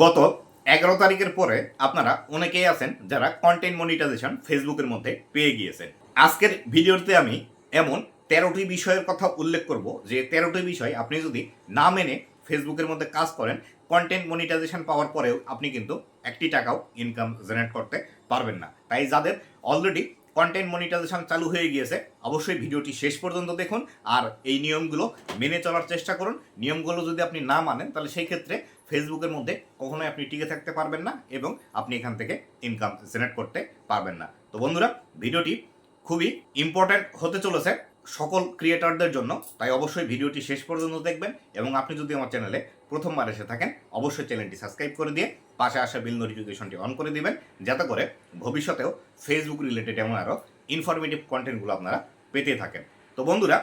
গত এগারো তারিখের পরে আপনারা অনেকেই আছেন যারা কন্টেন্ট মনিটাইজেশন ফেসবুকের মধ্যে পেয়ে গিয়েছেন। আজকের ভিডিওতে আমি এমন তেরোটি বিষয়ের কথা উল্লেখ করব যে তেরোটি বিষয় আপনি যদি না মেনে ফেসবুকের মধ্যে কাজ করেন কন্টেন্ট মনিটাইজেশন পাওয়ার পরেও আপনি কিন্তু একটি টাকাও ইনকাম জেনারেট করতে পারবেন না। তাই যাদের অলরেডি কন্টেন্ট মনিটাইজেশন চালু হয়ে গিয়েছে, অবশ্যই ভিডিওটি শেষ পর্যন্ত দেখুন আর এই নিয়মগুলো মেনে চলার চেষ্টা করুন। নিয়মগুলো যদি আপনি না মানেন, তাহলে সেই ক্ষেত্রে ফেসবুকের মধ্যে কখনোই আপনি টিকে থাকতে পারবেন না এবং আপনি এখান থেকে ইনকাম জেনারেট করতে পারবেন না। তো বন্ধুরা, ভিডিওটি খুবই ইম্পর্ট্যান্ট হতে চলেছে সকল ক্রিয়েটরদের জন্য। তাই অবশ্যই ভিডিওটি শেষ পর্যন্ত দেখবেন এবং আপনি যদি আমার চ্যানেলে প্রথমবার এসে থাকেন, অবশ্যই চ্যানেলটি সাবস্ক্রাইব করে দিয়ে পাশে আসা বিল নোটিফিকেশনটি অন করে দিবেন, যাতে করে ভবিষ্যতেও ফেসবুক রিলেটেড এমন আরও ইনফরমেটিভ কন্টেন্টগুলো আপনারা পেতে থাকেন। তো বন্ধুরা,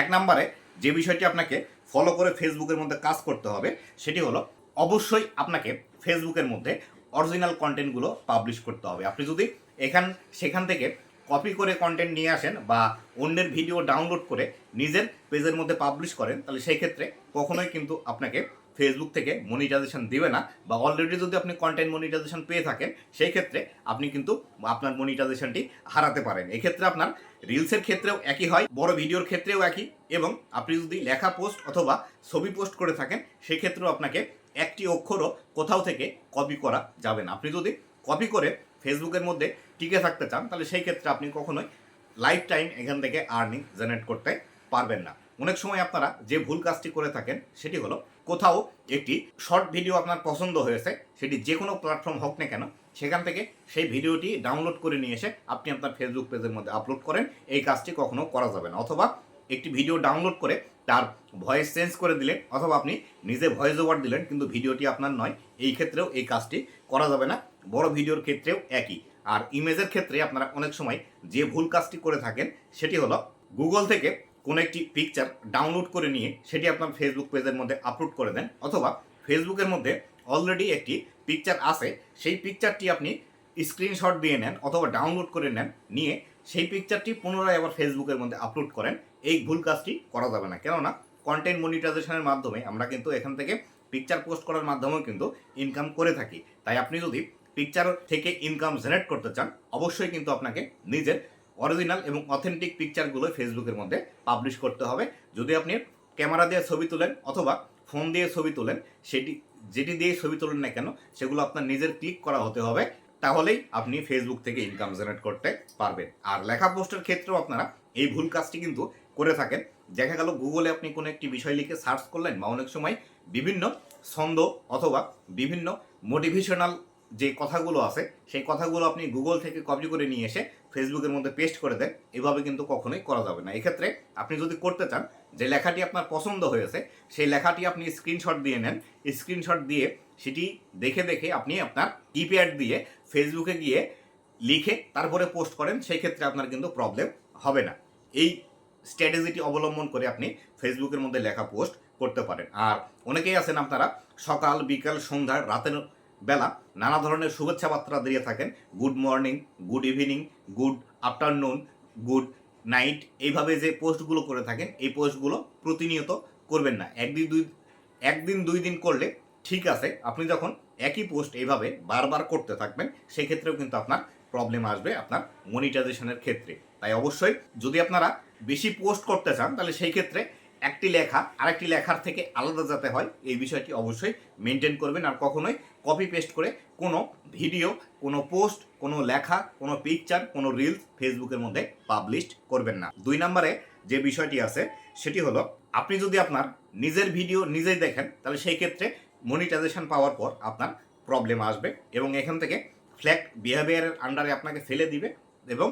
এক নম্বরে যে বিষয়টি আপনাকে ফলো করে ফেসবুকের মধ্যে কাজ করতে হবে, সেটি হলো অবশ্যই আপনাকে ফেসবুকের মধ্যে অরিজিনাল কন্টেন্টগুলো পাবলিশ করতে হবে। আপনি যদি এখান, সেখান থেকে কপি করে কন্টেন্ট নিয়ে আসেন বা অন্যের ভিডিও ডাউনলোড করে নিজের পেজের মধ্যে পাবলিশ করেন, তাহলে সেই ক্ষেত্রে কখনোই কিন্তু আপনাকে ফেসবুক থেকে মনিটাইজেশন দিবে না বা অলরেডি যদি আপনি কন্টেন্ট মনিটাইজেশন পেয়ে থাকেন, সেই ক্ষেত্রে আপনি কিন্তু আপনার মনিটাইজেশনটি হারাতে পারেন। এক্ষেত্রে আপনার রিলসের ক্ষেত্রেও একই হয়, বড় ভিডিওর ক্ষেত্রেও একই এবং আপনি যদি লেখা পোস্ট অথবা ছবি পোস্ট করে থাকেন সেই ক্ষেত্রেও আপনাকে একটি অক্ষরও কোথাও থেকে কপি করা যাবে না। আপনি যদি কপি করে ফেসবুকের মধ্যে টিকে থাকতে চান, তাহলে সেই ক্ষেত্রে আপনি কখনোই লাইফ টাইম এখান থেকে আর্নিং জেনারেট করতে পারবেন না। অনেক সময় আপনারা যে ভুল কাজটি করে থাকেন, সেটি হলো কোথাও একটি শর্ট ভিডিও আপনার পছন্দ হয়েছে, সেটি যে কোনো প্ল্যাটফর্ম হোক না কেন, সেখান থেকে সেই ভিডিওটি ডাউনলোড করে নিয়ে এসে আপনি আপনার ফেসবুক পেজের মধ্যে আপলোড করেন। এই কাজটি কখনো করা যাবে না। অথবা একটি ভিডিও ডাউনলোড করে তার ভয়েস চেঞ্জ করে দিলেন, অথবা আপনি নিজে ভয়েস ওভার দিলেন, কিন্তু ভিডিওটি আপনার নয়। এই ক্ষেত্রেও এই কাজটি করা যাবে না। বড় ভিডিওর ক্ষেত্রেও একই। আর ইমেজের ক্ষেত্রে আপনারা অনেক সময় যে ভুল কাজটি করে থাকেন, সেটি হলো গুগল থেকে কোনো একটি পিকচার ডাউনলোড করে নিয়ে সেটি আপনার ফেসবুক পেজের মধ্যে আপলোড করে দেন, অথবা ফেসবুকের মধ্যে অলরেডি একটি পিকচার আছে, সেই পিকচারটি আপনি স্ক্রিনশট দিয়ে নেন, অথবা ডাউনলোড করে নেন, নিয়ে সেই পিকচারটি পুনরায় আবার ফেসবুকের মধ্যে আপলোড করেন। এই ভুল কাজটি করা যাবে না। কেননা কন্টেন্ট মনিটাইজেশনের মাধ্যমে আমরা কিন্তু এখান থেকে পিকচার পোস্ট করার মাধ্যমেও কিন্তু ইনকাম করে থাকি। তাই আপনি যদি পিকচার থেকে ইনকাম জেনারেট করতে চান, অবশ্যই কিন্তু আপনাকে নিজের অরিজিনাল এবং অথেন্টিক পিকচারগুলো ফেসবুকের মধ্যে পাবলিশ করতে হবে। যদি আপনি ক্যামেরা দিয়ে ছবি তোলেন অথবা ফোন দিয়ে ছবি তোলেন, সেটি, যেটি দিয়ে ছবি তোলেন না কেন, সেগুলো আপনার নিজের ক্লিক করা হতে হবে। তাহলেই আপনি ফেসবুক থেকে ইনকাম জেনারেট করতে পারবেন। আর লেখা পোস্টের ক্ষেত্রেও আপনারা এই ভুল কাজটি কিন্তু করে থাকেন। দেখা গেল গুগলে আপনি কোনো একটি বিষয় লিখে সার্চ করলেন বা অনেক সময় বিভিন্ন ছন্দ অথবা বিভিন্ন মোটিভেশনাল যে কথাগুলো আছে, সেই কথাগুলো আপনি গুগল থেকে কপি করে নিয়ে এসে ফেসবুকের মধ্যে পেস্ট করে দেন। এভাবে কিন্তু কখনোই করা যাবে না। এক্ষেত্রে আপনি যদি করতে চান, যে লেখাটি আপনার পছন্দ হয়েছে, সেই লেখাটি আপনি স্ক্রিনশট দিয়ে নেন। স্ক্রিনশট দিয়ে সেটি দেখে দেখে আপনি আপনার কিপ্যাড দিয়ে ফেসবুকে গিয়ে লিখে তারপরে পোস্ট করেন সেই ক্ষেত্রে আপনার কিন্তু প্রবলেম হবে না। এই স্ট্র্যাটেজিটি অবলম্বন করে আপনি ফেসবুকের মধ্যে লেখা পোস্ট করতে পারেন। আর অনেকেই আছেন আপনারা সকাল, বিকাল, সন্ধ্যা, রাতের বেলা নানা ধরনের শুভেচ্ছা বার্তা দিয়ে থাকেন। Good morning good evening good afternoon good night এইভাবে যে পোস্টগুলো করে থাকেন, এই পোস্টগুলো প্রতিনিয়ত করবেন না। একদিন দুই একদিন দুই দিন করলে ঠিক আছে, আপনি যখন একই পোস্ট এইভাবে বারবার করতে থাকবেন, সেক্ষেত্রেও কিন্তু আপনার প্রবলেম আসবে আপনার মনিটাইজেশনের ক্ষেত্রে। তাই অবশ্যই যদি আপনারা বেশি পোস্ট করতে চান, তাহলে সেই ক্ষেত্রে একটি লেখা, আরেকটি লেখার থেকে আলাদা যাতে হয়, এই বিষয়টি অবশ্যই মেনটেন করবেন আর কখনোই কপি পেস্ট করে কোনো ভিডিও কোনো পোস্ট কোনো লেখা, কোনো পিকচার কোনো রিলস ফেসবুকের মধ্যে পাবলিশ করবেন না। দুই নম্বরে যে বিষয়টি আছে, সেটি হলো আপনি যদি আপনার নিজের ভিডিও নিজেই দেখেন, তাহলে সেই ক্ষেত্রে মনিটাইজেশন পাওয়ার পর আপনার প্রবলেম আসবে এবং এখান থেকে ফ্ল্যাট বিহেভিয়ারের আন্ডারে আপনাকে ফেলে দিবে এবং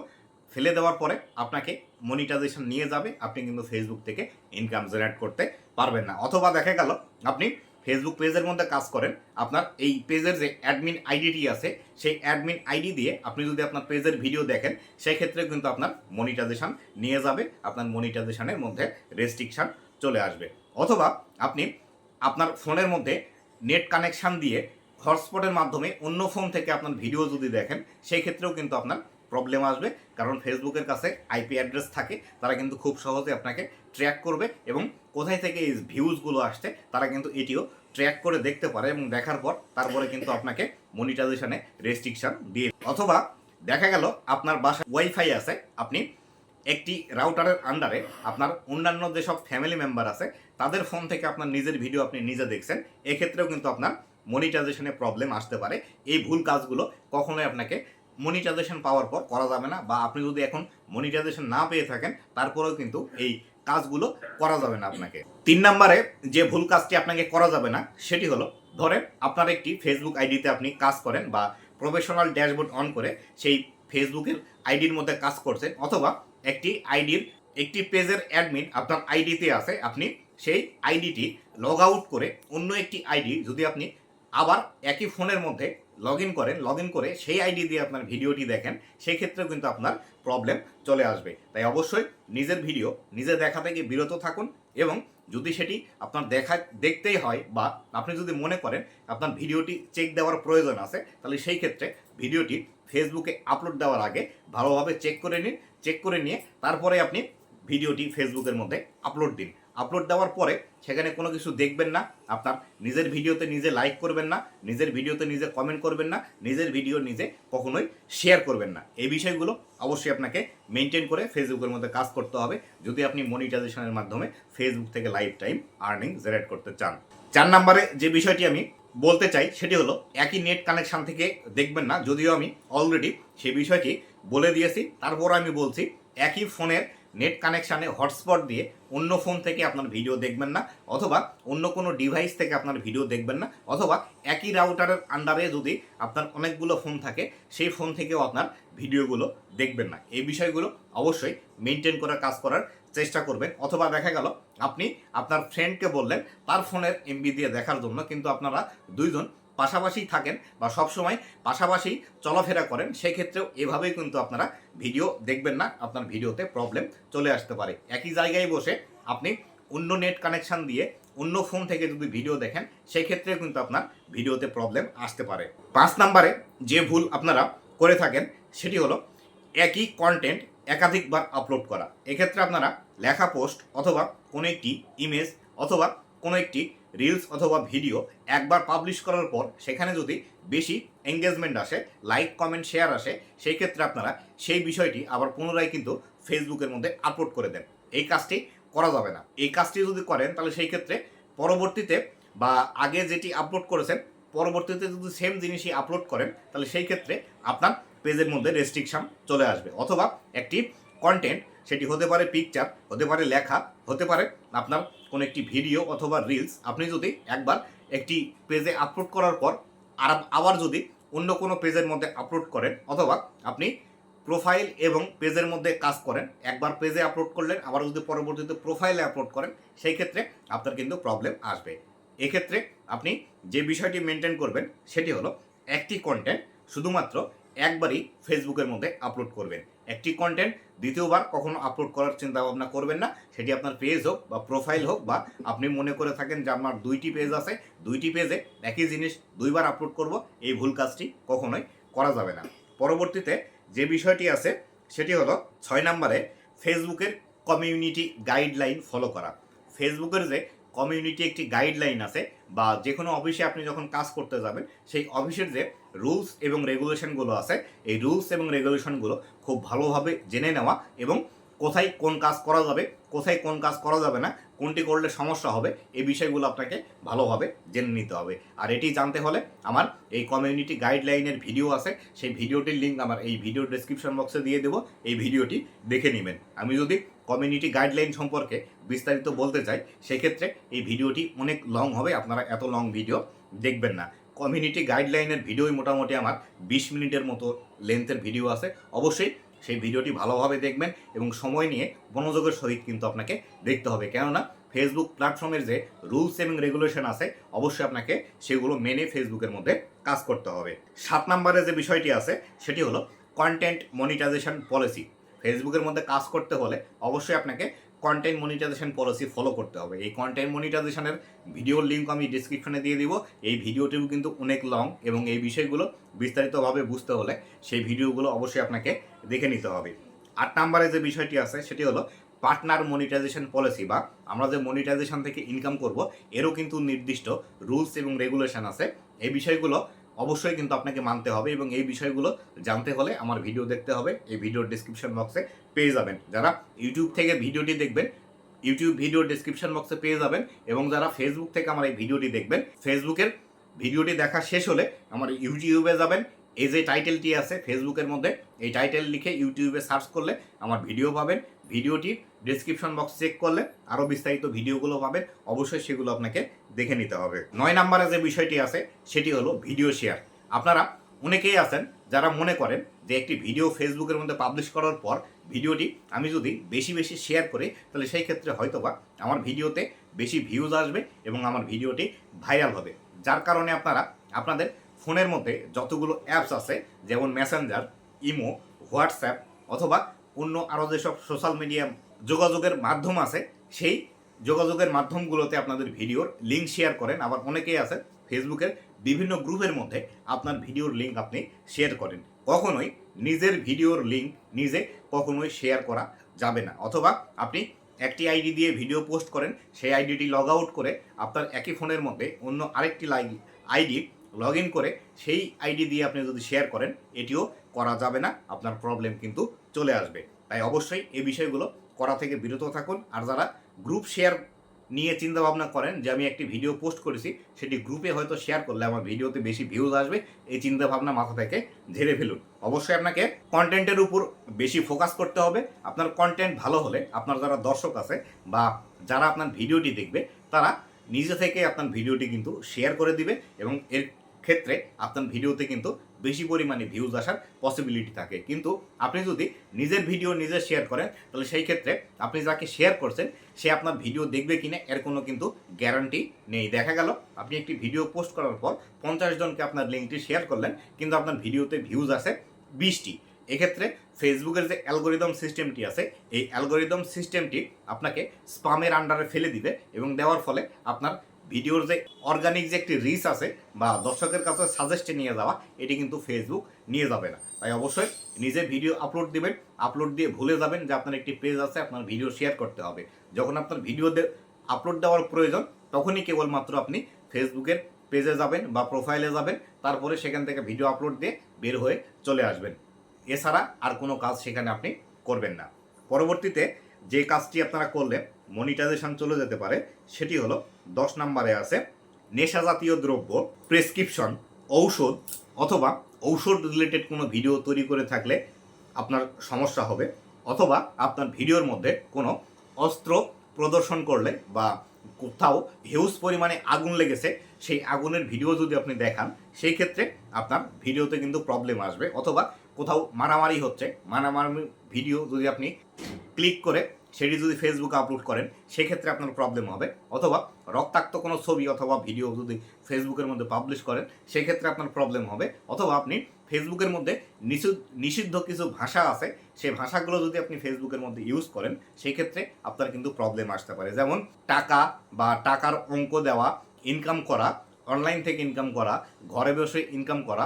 ফেলে দেওয়ার পরে আপনাকে মনিটাইজেশন নিয়ে যাবে। আপনি কিন্তু ফেসবুক থেকে ইনকাম জেনারেট করতে পারবেন না। অথবা দেখা গেল, আপনি ফেসবুক পেজের মধ্যে কাজ করেন, আপনার এই পেজের যে অ্যাডমিন আইডিটি আছে, সেই অ্যাডমিন আইডি দিয়ে আপনি যদি আপনার পেজের ভিডিও দেখেন সেই ক্ষেত্রে কিন্তু আপনার মনিটাইজেশন নিয়ে যাবে, আপনার মনিটাইজেশনের মধ্যে রেস্ট্রিকশন চলে আসবে। অথবা আপনি আপনার ফোনের মধ্যে নেট কানেকশন দিয়ে হটস্পটের মাধ্যমে অন্য ফোন থেকে আপনার ভিডিও যদি দেখেন, সেই ক্ষেত্রেও কিন্তু আপনার প্রবলেম আসবে। কারণ ফেসবুকের কাছে আইপি অ্যাড্রেস থাকে, তারা কিন্তু খুব সহজে আপনাকে ট্র্যাক করবে এবং কোথায় থেকে এই ভিউজগুলো আসছে, তারা কিন্তু এটিও ট্র্যাক করে দেখতে পারে এবং দেখার পর তারপরে কিন্তু আপনাকে মনিটাইজেশনে রেস্ট্রিকশন দিয়ে অথবা দেখা গেল আপনার বাসা ওয়াইফাই আছে, আপনি একটি রাউটারের আন্ডারে আপনার অন্যান্য যেসব ফ্যামিলি মেম্বার আছে, তাদের ফোন থেকে আপনার নিজের ভিডিও আপনি নিজে দেখছেন, এক্ষেত্রেও কিন্তু আপনার মনিটাইজেশনে প্রবলেম আসতে পারে। এই ভুল কাজগুলো কখনোই আপনাকে মনিটাইজেশন পাওয়ার পর করা যাবে না বা আপনি যদি এখন মনিটাইজেশন না পেয়ে থাকেন, তারপরেও কিন্তু এই কাজগুলো করা যাবে না আপনাকে। তিন নম্বরে যে ভুল কাজটি আপনাকে করা যাবে না, সেটি হলো, ধরেন আপনার একটি ফেসবুক আইডিতে আপনি কাজ করেন বা প্রফেশনাল ড্যাশবোর্ড অন করে সেই ফেসবুকের আইডির মধ্যে কাজ করছেন অথবা একটি আইডির একটি পেজের অ্যাডমিন আপনার আইডিতে আছে, আপনি সেই আইডিটি লগ আউট করে অন্য একটি আইডি যদি আপনি আবার একই ফোনের মধ্যে লগ ইন করেন লগ ইন করে সেই আইডি দিয়ে আপনার ভিডিওটি দেখেন সেই ক্ষেত্রেও কিন্তু আপনার প্রবলেম চলে আসবে। তাই অবশ্যই নিজের ভিডিও নিজে দেখা থেকে বিরত থাকুন এবং যদি সেটি আপনার দেখা দেখতেই হয় বা আপনি যদি মনে করেন আপনার ভিডিওটি চেক দেওয়ার প্রয়োজন আছে, তাহলে সেই ক্ষেত্রে ভিডিওটি ফেসবুকে আপলোড দেওয়ার আগে ভালোভাবে চেক করে নিন চেক করে নিয়ে তারপরে আপনি ভিডিওটি ফেসবুকের মধ্যে আপলোড দিন। আপলোড দেওয়ার পরে সেখানে কোনো কিছু দেখবেন না, আপনার নিজের ভিডিওতে নিজে লাইক করবেন না, নিজের ভিডিওতে নিজে কমেন্ট করবেন না, নিজের ভিডিও নিজে কখনোই শেয়ার করবেন না। এই বিষয়গুলো অবশ্যই আপনাকে মেনটেন করে ফেসবুকের মধ্যে কাজ করতে হবে, যদি আপনি মনিটাইজেশনের মাধ্যমে ফেসবুক থেকে লাইফ টাইম আর্নিং জেনারেট করতে চান। চার নম্বরে যে বিষয়টি আমি বলতে চাই সেটি হলো, একই নেট কানেকশান থেকে দেখবেন না, যদিও আমি অলরেডি সে বিষয়টি বলে দিয়েছি, তারপর আমি বলছি একই ফোনের নেট কানেকশানে হটস্পট দিয়ে অন্য ফোন থেকে আপনার ভিডিও দেখবেন না, অথবা অন্য কোনো ডিভাইস থেকে আপনার ভিডিও দেখবেন না, অথবা একই রাউটারের আন্ডারে যদি আপনার অনেকগুলো ফোন থাকে, সেই ফোন থেকেও আপনার ভিডিওগুলো দেখবেন না। এই বিষয়গুলো অবশ্যই মেনটেন করার, কাজ করার চেষ্টা করবেন। অথবা দেখা গেল, আপনি আপনার ফ্রেন্ডকে বললেন, তার ফোনের এমবি দিয়ে দেখার জন্য কিন্তু আপনারা দুইজন পাশাপাশি থাকেন বা সবসময় পাশাপাশি চলাফেরা করেন, সেক্ষেত্রেও এভাবেই কিন্তু আপনারা ভিডিও দেখবেন না, আপনার ভিডিওতে প্রবলেম চলে আসতে পারে। একই জায়গায় বসে আপনি অন্য নেট কানেকশন দিয়ে অন্য ফোন থেকে যদি ভিডিও দেখেন সেই ক্ষেত্রে কিন্তু আপনার ভিডিওতে প্রবলেম আসতে পারে। পাঁচ নাম্বারে যে ভুল আপনারা করে থাকেন, সেটি হলো একই কন্টেন্ট একাধিকবার আপলোড করা। এক্ষেত্রে আপনারা লেখা পোস্ট অথবা কোনো একটি ইমেজ অথবা কোনো একটি রিলস অথবা ভিডিও একবার পাবলিশ করার পর সেখানে যদি বেশি এঙ্গেজমেন্ট আসে লাইক কমেন্ট শেয়ার আসে সেই ক্ষেত্রে আপনারা সেই বিষয়টি আবার পুনরায় কিন্তু ফেসবুকের মধ্যে আপলোড করে দেন। এই কাজটি করা যাবে না। এই কাজটি যদি করেন, তাহলে সেই ক্ষেত্রে পরবর্তীতে বা আগে যেটি আপলোড করেছেন, পরবর্তীতে যদি সেম জিনিসই আপলোড করেন, তাহলে সেই ক্ষেত্রে আপনার পেজের মধ্যে রেস্ট্রিকশন চলে আসবে। অথবা একটি কন্টেন্ট সেটি হতে পারে পিকচার হতে পারে লেখা, হতে পারে আপনার কোনো একটি ভিডিও অথবা রিলস আপনি যদি একবার একটি পেজে আপলোড করার পর আর আবার যদি অন্য কোনো পেজের মধ্যে আপলোড করেন অথবা আপনি প্রোফাইল এবং পেজের মধ্যে কাজ করেন, একবার পেজে আপলোড করলেন, আবার যদি পরবর্তীতে প্রোফাইলে আপলোড করেন, সেই ক্ষেত্রে আপনার কিন্তু প্রবলেম আসবে। এক্ষেত্রে আপনি যে বিষয়টি মেনটেন করবেন, সেটি হলো একটি কন্টেন্ট শুধুমাত্র একবারই ফেসবুকের মধ্যে আপলোড করবেন। একটি কন্টেন্ট দ্বিতীয়বার কখনো আপলোড করার চিন্তা ভাবনা করবেন না। সেটি আপনার পেজ হোক বা প্রোফাইল হোক বা আপনি মনে করে থাকেন যে আমার দুইটি পেজ আছে, দুইটি পেজে একই জিনিস দুইবার আপলোড করব, এই ভুল কাজটি কখনোই করা যাবে না। পরবর্তীতে যে বিষয়টি আছে, সেটি হলো ছয় নম্বরে ফেসবুকের কমিউনিটি গাইডলাইন ফলো করা। ফেসবুকের যে কমিউনিটি একটি গাইডলাইন আছে বা যে কোনো অফিসে আপনি যখন কাজ করতে যাবেন, সেই অফিসের যে রুলস এবং রেগুলেশনগুলো আছে, এই রুলস এবং রেগুলেশনগুলো খুব ভালোভাবে জেনে নেওয়া এবং কোথায় কোন কাজ করা যাবে, কোথায় কোন কাজ করা যাবে না, কোনটি করলে সমস্যা হবে, এই বিষয়গুলো আপনাকে ভালোভাবে জেনে নিতে হবে। আর এটি জানতে হলে আমার এই কমিউনিটি গাইডলাইনের ভিডিও আছে, সেই ভিডিওটির লিঙ্ক আমার এই ভিডিও ডেসক্রিপশন বক্সে দিয়ে দেবো, এই ভিডিওটি দেখে নেবেন। আমি যদি কমিউনিটি গাইডলাইন সম্পর্কে বিস্তারিত বলতে চাই, সেক্ষেত্রে এই ভিডিওটি অনেক লং হবে, আপনারা এত লং ভিডিও দেখবেন না। কমিউনিটি গাইডলাইনের ভিডিওই মোটামুটি আমার বিশ মিনিটের মতো লেন্থের ভিডিও আছে। অবশ্যই সেই ভিডিওটি ভালোভাবে দেখবেন এবং সময় নিয়ে মনোযোগের সহিত কিন্তু আপনাকে দেখতে হবে। কেননা ফেসবুক প্ল্যাটফর্মের যে রুলস এবং রেগুলেশন আছে, অবশ্যই আপনাকে সেগুলো মেনে ফেসবুকের মধ্যে কাজ করতে হবে। সাত নম্বরে যে বিষয়টি আছে, সেটি হলো কন্টেন্ট মনিটাইজেশন পলিসি ফেসবুকের মধ্যে কাজ করতে হলে অবশ্যই আপনাকে কন্টেন্ট মনিটাইজেশন পলিসি ফলো করতে হবে। এই কন্টেন্ট মনিটাইজেশনের ভিডিওর লিঙ্ক আমি ডিসক্রিপশনে দিয়ে দিব। এই ভিডিওটিও কিন্তু অনেক লং এবং এই বিষয়গুলো বিস্তারিতভাবে বুঝতে হলে সেই ভিডিওগুলো অবশ্যই আপনাকে দেখে নিতে হবে। আট নাম্বারে যে বিষয়টি আছে, সেটি হলো পার্টনার মনিটাইজেশন পলিসি বা আমরা যে মনিটাইজেশন থেকে ইনকাম করব, এরও কিন্তু নির্দিষ্ট রুলস এবং রেগুলেশন আছে। এই বিষয়গুলো অবশ্যই কিন্তু আপনাকে মানতে হবে এবং এই বিষয়গুলো জানতে হলে আমার ভিডিও দেখতে হবে। এই ভিডিওর ডিসক্রিপশন বক্সে পেয়ে যাবেন। যারা ইউটিউব থেকে ভিডিওটি দেখবেন ইউটিউব ভিডিও ডিসক্রিপশন বক্সে পেয়ে যাবেন এবং যারা ফেসবুক থেকে আমার এই ভিডিওটি দেখবেন ফেসবুকের ভিডিওটি দেখা শেষ হলে আমার ইউটিউবে যাবেন। এই যে টাইটেলটি আছে ফেসবুকের মধ্যে এই টাইটেল লিখে ইউটিউবে সার্চ করলে আমার ভিডিও পাবেন। ভিডিওটি ডিসক্রিপশন বক্স চেক করলে আরও বিস্তারিত ভিডিওগুলো পাবেন। অবশ্যই সেগুলো আপনাকে দেখে নিতে হবে। নয় নাম্বারে যে বিষয়টি আছে, সেটি হলো ভিডিও শেয়ার আপনারা অনেকেই আছেন যারা মনে করেন যে একটি ভিডিও ফেসবুকের মধ্যে পাবলিশ করার পর ভিডিওটি আমি যদি বেশি বেশি শেয়ার করি, তাহলে সেই ক্ষেত্রে হয়তোবা আমার ভিডিওতে বেশি ভিউজ আসবে এবং আমার ভিডিওটি ভাইরাল হবে। যার কারণে আপনারা আপনাদের ফোনের মধ্যে যতগুলো অ্যাপস আছে, যেমন মেসেঞ্জার ইমো হোয়াটসঅ্যাপ অথবা অন্য আরও যেসব সোশ্যাল মিডিয়া যোগাযোগের মাধ্যম আছে, সেই যোগাযোগের মাধ্যমগুলোতে আপনাদের ভিডিওর লিঙ্ক শেয়ার করেন। আবার অনেকেই আছে ফেসবুকের বিভিন্ন গ্রুপের মধ্যে আপনার ভিডিওর লিঙ্ক আপনি শেয়ার করেন। কখনোই নিজের ভিডিওর লিঙ্ক নিজে কখনোই শেয়ার করা যাবে না। অথবা আপনি একটি আইডি দিয়ে ভিডিও পোস্ট করেন, সেই আইডিটি লগ আউট করে আপনার একই ফোনের মধ্যে অন্য আরেকটি আইডি লগ ইন করে, সেই আইডি দিয়ে আপনি যদি শেয়ার করেন, এটিও করা যাবে না। আপনার প্রবলেম কিন্তু চলে আসবে। তাই অবশ্যই এই বিষয়গুলো করা থেকে বিরত থাকুন। আর যারা গ্রুপ শেয়ার নিয়ে চিন্তা ভাবনা করেন যে আমি একটি ভিডিও পোস্ট করেছি, সেটি গ্রুপে হয়তো শেয়ার করলে আমার ভিডিওতে বেশি ভিউজ আসবে, এই চিন্তা ভাবনা মাথা থেকে ঝেড়ে ফেলুন। অবশ্যই আপনাকে কন্টেন্টের উপর বেশি ফোকাস করতে হবে। আপনার কন্টেন্ট ভালো হলে আপনার যারা দর্শক আছে বা যারা আপনার ভিডিওটি দেখবে, তারা নিজে থেকে আপনার ভিডিওটি কিন্তু শেয়ার করে দিবে এবং এর ক্ষেত্রে আপনার ভিডিওতে কিন্তু বেশি পরিমাণে ভিউজ আসার পসিবিলিটি থাকে। কিন্তু আপনি যদি নিজের ভিডিও নিজে শেয়ার করেন, তাহলে সেই ক্ষেত্রে আপনি যাকে শেয়ার করছেন, সে আপনার ভিডিও দেখবে কিনা, এর কোনো কিন্তু গ্যারান্টি নেই। দেখা গেল, আপনি একটি ভিডিও পোস্ট করার পর পঞ্চাশ জনকে আপনার লিঙ্কটি শেয়ার করলেন, কিন্তু আপনার ভিডিওতে ভিউজ আছে বিশটি। এক্ষেত্রে ফেসবুকের যে অ্যালগোরিদম সিস্টেমটি আছে, এই অ্যালগোরিদম সিস্টেমটি আপনাকে স্পামের আন্ডারে ফেলে দিবে এবং দেওয়ার ফলে আপনার ভিডিওর যে অর্গানিক যে একটি রিচ আছে বা দর্শকের কাছে সাজেস্টে নিয়ে যাওয়া, এটি কিন্তু ফেসবুক নিয়ে যাবে না। তাই অবশ্যই নিজে ভিডিও আপলোড দিবেন। আপলোড দিয়ে ভুলে যাবেন যে আপনার একটি পেজ আছে, আপনার ভিডিও শেয়ার করতে হবে। যখন আপনার ভিডিও আপলোড দেওয়ার প্রয়োজন, তখনই কেবলমাত্র আপনি ফেসবুকের পেজে যাবেন বা প্রোফাইলে যাবেন। তারপরে সেখান থেকে ভিডিও আপলোড দিয়ে বের হয়ে চলে আসবেন। এছাড়া আর কোনো কাজ সেখানে আপনি করবেন না। পরবর্তীতে যে কাজটি আপনারা করলে মনিটাইজেশন চলে যেতে পারে, সেটি হলো দশ নম্বরে আছে নেশা জাতীয় দ্রব্য প্রেসক্রিপশন ঔষধ অথবা ঔষধ রিলেটেড কোনো ভিডিও তৈরি করে থাকলে আপনার সমস্যা হবে অথবা আপনার ভিডিওর মধ্যে কোনো অস্ত্র প্রদর্শন করলে বা কোথাও হিউজ পরিমাণে আগুন লেগেছে, সেই আগুনের ভিডিও যদি আপনি দেখান, সেই ক্ষেত্রে আপনার ভিডিওতে কিন্তু প্রবলেম আসবে অথবা কোথাও মারামারি হচ্ছে, মারামারি ভিডিও যদি আপনি ক্লিক করে সেটি যদি ফেসবুকে আপলোড করেন, সেক্ষেত্রে আপনার প্রবলেম হবে। অথবা রক্তাক্ত কোনো ছবি অথবা ভিডিও যদি ফেসবুকের মধ্যে পাবলিশ করেন, সেক্ষেত্রে আপনার প্রবলেম হবে। অথবা আপনি ফেসবুকের মধ্যে নিষিদ্ধ কিছু ভাষা আছে, সেই ভাষাগুলো যদি আপনি ফেসবুকের মধ্যে ইউজ করেন সেই ক্ষেত্রে আপনার কিন্তু প্রবলেম আসতে পারে। যেমন টাকা বা টাকার অঙ্ক দেওয়া ইনকাম করা অনলাইন থেকে ইনকাম করা, ঘরে বসে ইনকাম করা,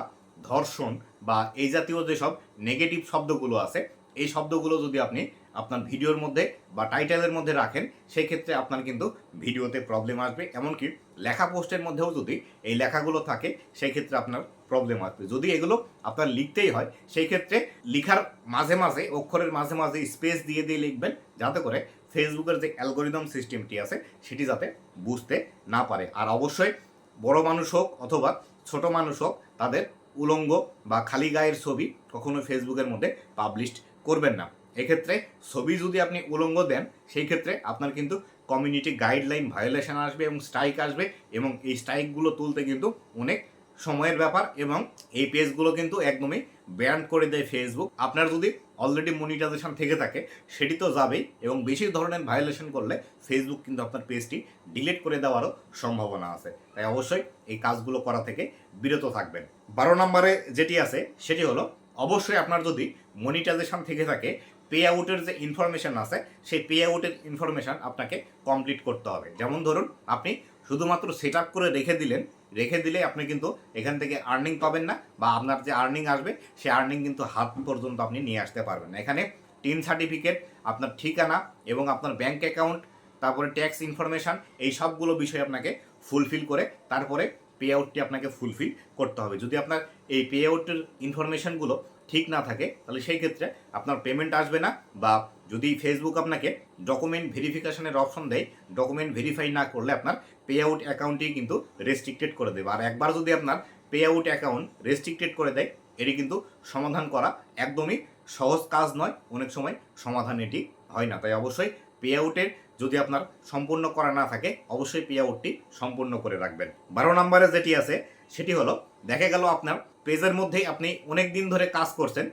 ধর্ষণ বা এই জাতীয় যেসব নেগেটিভ শব্দগুলো আছে, এই শব্দগুলো যদি আপনি আপনার ভিডিওর মধ্যে বা টাইটেলের মধ্যে রাখেন সেই ক্ষেত্রে আপনার কিন্তু ভিডিওতে প্রবলেম আসবে। এমনকি লেখা পোস্টের মধ্যেও যদি এই লেখাগুলো থাকে সেই ক্ষেত্রে আপনার প্রবলেম আসবে। যদি এগুলো আপনার লিখতেই হয় সেই ক্ষেত্রে লিখার মাঝে মাঝে, অক্ষরের মাঝে মাঝে স্পেস দিয়ে দিয়ে লিখবেন, যাতে করে ফেসবুকের যে অ্যালগোরিদম সিস্টেমটি আছে, সেটি যাতে বুঝতে না পারে। আর অবশ্যই বড় মানুষ হোক অথবা ছোট মানুষ হোক, তাদের উলঙ্গ বা খালি গায়ের ছবি কখনো ফেসবুকের মধ্যে পাবলিশ করবেন না। এক্ষেত্রে ছবি যদি আপনি উলঙ্গ দেন, সেই ক্ষেত্রে আপনার কিন্তু কমিউনিটি গাইডলাইন ভায়োলেশন আসবে এবং স্ট্রাইক আসবে এবং এই স্ট্রাইকগুলো তুলতে কিন্তু অনেক সময়ের ব্যাপার এবং এই পেজগুলো কিন্তু একদমই ব্যান করে দেয় ফেসবুক আপনার যদি অলরেডি মনিটাইজেশন থেকে থাকে, সেটি তো যাবেই এবং বেশি ধরনের ভায়োলেশন করলে ফেসবুক কিন্তু আপনার পেজটি ডিলিট করে দেওয়ারও সম্ভাবনা আছে। তাই অবশ্যই এই কাজগুলো করা থেকে বিরত থাকবেন। বারো নম্বরে যেটি আছে, সেটি হলো অবশ্যই আপনার যদি মনিটাইজেশন থেকে থাকে পে আউটের যে ইনফরমেশন আছে, সেই পে আউটের ইনফরমেশন আপনাকে কমপ্লিট করতে হবে। যেমন ধরুন, আপনি শুধুমাত্র সেট আপ করে রেখে দিলেন, রেখে দিলে আপনি কিন্তু এখান থেকে আর্নিং পাবেন না, বা আপনার যে আর্নিং আসবে, সেই আর্নিং কিন্তু হাত পর্যন্ত আপনি নিয়ে আসতে পারবেন না। এখানে টিন সার্টিফিকেট আপনার ঠিকানা এবং আপনার ব্যাংক অ্যাকাউন্ট তারপরে ট্যাক্স ইনফরমেশান এই সবগুলো বিষয় আপনাকে ফুলফিল করে, তারপরে পে আউটটি আপনাকে ফুলফিল করতে হবে। যদি আপনার এই পে আউটের ইনফরমেশানগুলো ঠিক না থাকে, তাহলে সেই ক্ষেত্রে আপনার পেমেন্ট আসবে না বা যদি ফেসবুক আপনাকে ডকুমেন্ট ভেরিফিকেশনের অপশন দেয় ডকুমেন্ট ভেরিফাই না করলে আপনার পে আউট অ্যাকাউন্টই কিন্তু রেস্ট্রিক্টেড করে দেবে। আর একবার যদি আপনার পে আউট অ্যাকাউন্ট রেস্ট্রিক্টেড করে দেয়, এটি কিন্তু সমাধান করা একদমই সহজ কাজ নয়, অনেক সময় সমাধান এটি হয় না। তাই অবশ্যই পে আউটের যদি আপনার সম্পূর্ণ করা না থাকে, অবশ্যই পে আউটটি সম্পূর্ণ করে রাখবেন। বারো নম্বরে যেটি আছে সেটি হলো, দেখা গেল আপনার পেজের মধ্যেই আপনি অনেক দিন ধরে কাজ করছেন,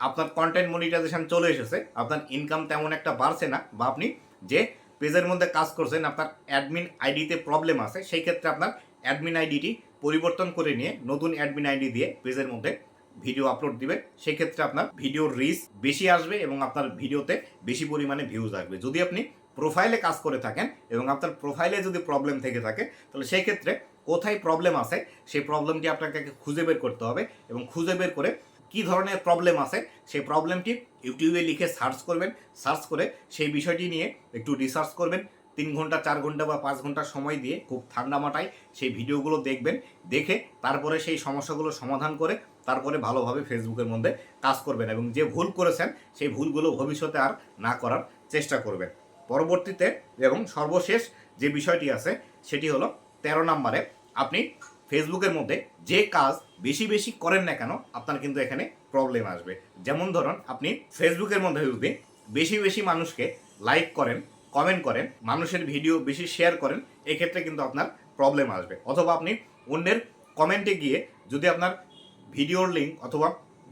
আপনার কন্টেন্ট মনিটাইজেশন চলে এসেছে, আপনার ইনকাম তেমন একটা বাড়ছে না, বা আপনি যে পেজের মধ্যে কাজ করছেন, আপনার অ্যাডমিন আইডিতে প্রবলেম আছে, সেই ক্ষেত্রে আপনার অ্যাডমিন আইডিটি পরিবর্তন করে নিয়ে নতুন অ্যাডমিন আইডি দিয়ে পেজের মধ্যে ভিডিও আপলোড দিবেন সেক্ষেত্রে আপনার ভিডিওর রিচ বেশি আসবে এবং আপনার ভিডিওতে বেশি পরিমাণে ভিউজ আসবে। যদি আপনি প্রোফাইলে কাজ করে থাকেন এবং আপনার প্রোফাইলে যদি প্রবলেম থেকে থাকে, তাহলে সেই ক্ষেত্রে কোথায় প্রবলেম আছে, সেই প্রবলেমটি আপনাকে খুঁজে বের করতে হবে এবং খুঁজে বের করে কি ধরনের প্রবলেম আছে, সেই প্রবলেমটি ইউটিউবে লিখে সার্চ করবেন সার্চ করে সেই বিষয়টি নিয়ে একটু রিসার্চ করবেন। তিন ঘণ্টা, চার ঘণ্টা বা পাঁচ ঘণ্টা সময় দিয়ে খুব ঠান্ডা মাথায় সেই ভিডিওগুলো দেখবেন, দেখে তারপরে সেই সমস্যাগুলো সমাধান করে তারপরে ভালোভাবে ফেসবুকের মধ্যে কাজ করবেন এবং যে ভুল করেছেন, সেই ভুলগুলো ভবিষ্যতে আর না করার চেষ্টা করবেন। পরবর্তীতে এবং সর্বশেষ যে বিষয়টি আছে, সেটি হলো তেরো নম্বরে আপনি ফেসবুকের মধ্যে যে কাজ বেশি বেশি করেন না কেন, আপনার কিন্তু এখানে প্রবলেম আসবে। যেমন ধরুন, আপনি ফেসবুকের মধ্যে যদি বেশি বেশি মানুষকে লাইক করেন কমেন্ট করেন, মানুষের ভিডিও বেশি শেয়ার করেন, এক্ষেত্রে কিন্তু আপনার প্রবলেম আসবে। অথবা আপনি অন্যের কমেন্টে গিয়ে যদি আপনার ভিডিওর লিঙ্ক অথবা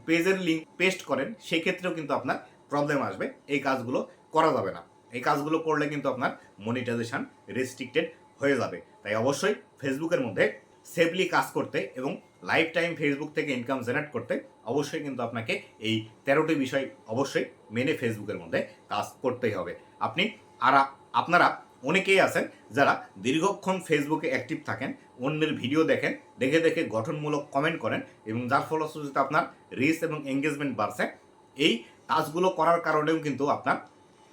পেজের লিঙ্ক পেস্ট করেন, সেক্ষেত্রেও কিন্তু আপনার প্রবলেম আসবে। এই কাজগুলো করা যাবে না। এই কাজগুলো করলে কিন্তু আপনার মনিটাইজেশন রেস্ট্রিক্টেড হয়ে যাবে। তাই অবশ্যই ফেসবুকের মধ্যে সেফলি কাজ করতে এবং লাইফ টাইম ফেসবুক থেকে ইনকাম জেনারেট করতে অবশ্যই কিন্তু আপনাকে এই তেরোটি বিষয় অবশ্যই মেনে ফেসবুকের মধ্যে কাজ করতেই হবে। আপনি আর আপনারা অনেকেই আছেন যারা দীর্ঘক্ষণ ফেসবুকে অ্যাক্টিভ থাকেন, অন্যের ভিডিও দেখেন, দেখে দেখে গঠনমূলক কমেন্ট করেন এবং যার ফলশ্রুতিতে আপনার রিচ এবং এঙ্গেজমেন্ট বাড়ছে, এই কাজগুলো করার কারণেও কিন্তু আপনার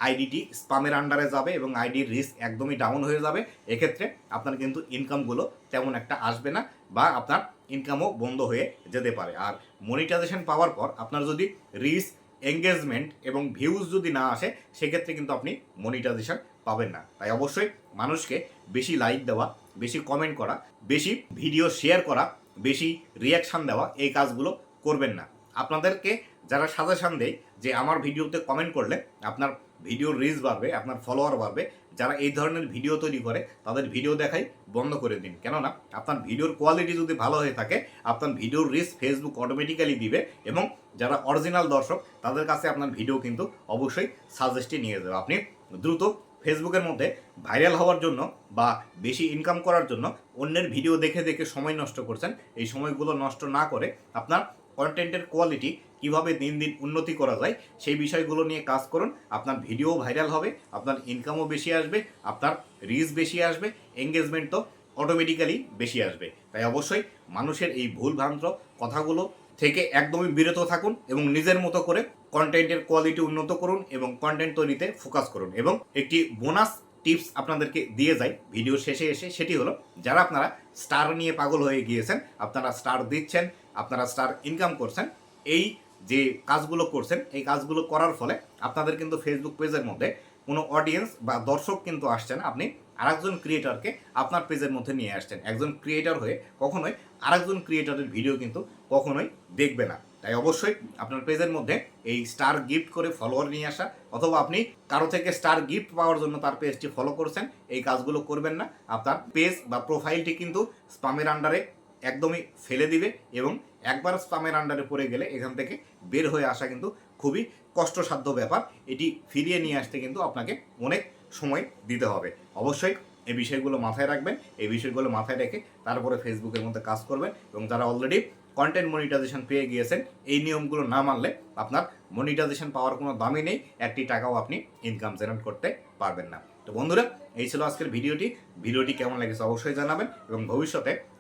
আইডিটি স্পামের আন্ডারে যাবে এবং আইডির রিস্ক একদমই ডাউন হয়ে যাবে। এক্ষেত্রে আপনার কিন্তু ইনকামগুলো তেমন একটা আসবে না বা আপনার ইনকামও বন্ধ হয়ে যেতে পারে। আর মনিটাইজেশন পাওয়ার পর আপনার যদি রিস্ক এঙ্গেজমেন্ট এবং ভিউজ যদি না আসে, সেক্ষেত্রে কিন্তু আপনি মনিটাইজেশন পাবেন না। তাই অবশ্যই মানুষকে বেশি লাইক দেওয়া, বেশি কমেন্ট করা, বেশি ভিডিও শেয়ার করা, বেশি রিয়াকশান দেওয়া, এই কাজগুলো করবেন না। আপনাদেরকে যারা সাজেশান দেয় যে আমার ভিডিওতে কমেন্ট করলে আপনার ভিডিওর রিচ বাড়বে, আপনার ফলোয়ার বাড়বে, যারা এই ধরনের ভিডিও তৈরি করে, তাদের ভিডিও দেখাই বন্ধ করে দিন। কেননা, আপনার ভিডিওর কোয়ালিটি যদি ভালো হয়ে থাকে, আপনার ভিডিওর রিচ ফেসবুক অটোমেটিক্যালি দিবে এবং যারা অরিজিনাল দর্শক, তাদের কাছে আপনার ভিডিও কিন্তু অবশ্যই সাজেস্টে নিয়ে যাবে। আপনি দ্রুত ফেসবুকের মধ্যে ভাইরাল হওয়ার জন্য বা বেশি ইনকাম করার জন্য অন্যের ভিডিও দেখে দেখে সময় নষ্ট করছেন, এই সময়গুলো নষ্ট না করে আপনার কন্টেন্টের কোয়ালিটি কীভাবে দিন দিন উন্নতি করা যায়, সেই বিষয়গুলো নিয়ে কাজ করুন। আপনার ভিডিও ভাইরাল হবে, আপনার ইনকামও বেশি আসবে, আপনার রিচ বেশি আসবে এঙ্গেজমেন্ট তো অটোমেটিক্যালি বেশি আসবে। তাই অবশ্যই মানুষের এই ভুল ভ্রান্ত কথাগুলো থেকে একদমই বিরত থাকুন এবং নিজের মতো করে কন্টেন্টের কোয়ালিটি উন্নত করুন এবং কন্টেন্ট তৈরিতে ফোকাস করুন। এবং একটি বোনাস টিপস আপনাদেরকে দিয়ে যাই ভিডিও শেষে এসে, সেটি হলো, যারা আপনারা স্টার নিয়ে পাগল হয়ে গিয়েছেন, আপনারা স্টার দিচ্ছেন, আপনারা স্টার ইনকাম করছেন, এই যে কাজগুলো করছেন, এই কাজগুলো করার ফলে আপনাদের কিন্তু ফেসবুক পেজের মধ্যে কোনো অডিয়েন্স বা দর্শক কিন্তু আসছে না। আপনি আরেকজন ক্রিয়েটারকে আপনার পেজের মধ্যে নিয়ে আসছেন। একজন ক্রিয়েটার হয়ে কখনোই আরেকজন ক্রিয়েটারের ভিডিও কিন্তু কখনোই দেখবে না। তাই অবশ্যই আপনার পেজের মধ্যে এই স্টার গিফট করে ফলোয়ার নিয়ে আসা অথবা আপনি কারও থেকে স্টার গিফট পাওয়ার জন্য তার পেজটি ফলো করছেন, এই কাজগুলো করবেন না। আপনার পেজ বা প্রোফাইলটি কিন্তু স্পামের আন্ডারে একদমই ফেলে দিবে এবং একবার স্পামের আন্ডারে পড়ে গেলে এখান থেকে বের হয়ে আসা কিন্তু খুবই কষ্টসাধ্য ব্যাপার। এটি ফিরিয়ে নিয়ে আসতে কিন্তু আপনাকে অনেক সময় দিতে হবে। অবশ্যই এই বিষয়গুলো মাথায় রাখবেন, এই বিষয়গুলো মাথায় রেখে তারপরে ফেসবুকের মধ্যে কাজ করবেন এবং যারা অলরেডি কন্টেন্ট মনিটাইজেশন পেয়ে গিয়েছেন, এই নিয়মগুলো না মানলে আপনার মনিটাইজেশন পাওয়ার কোনো দামই নেই, একটি টাকাও আপনি ইনকাম জেনারেট করতে পারবেন না। তো বন্ধুরা, এই ছিল আজকের ভিডিওটি। ভিডিওটি কেমন লেগেছে অবশ্যই জানাবেন এবং ভবিষ্যতে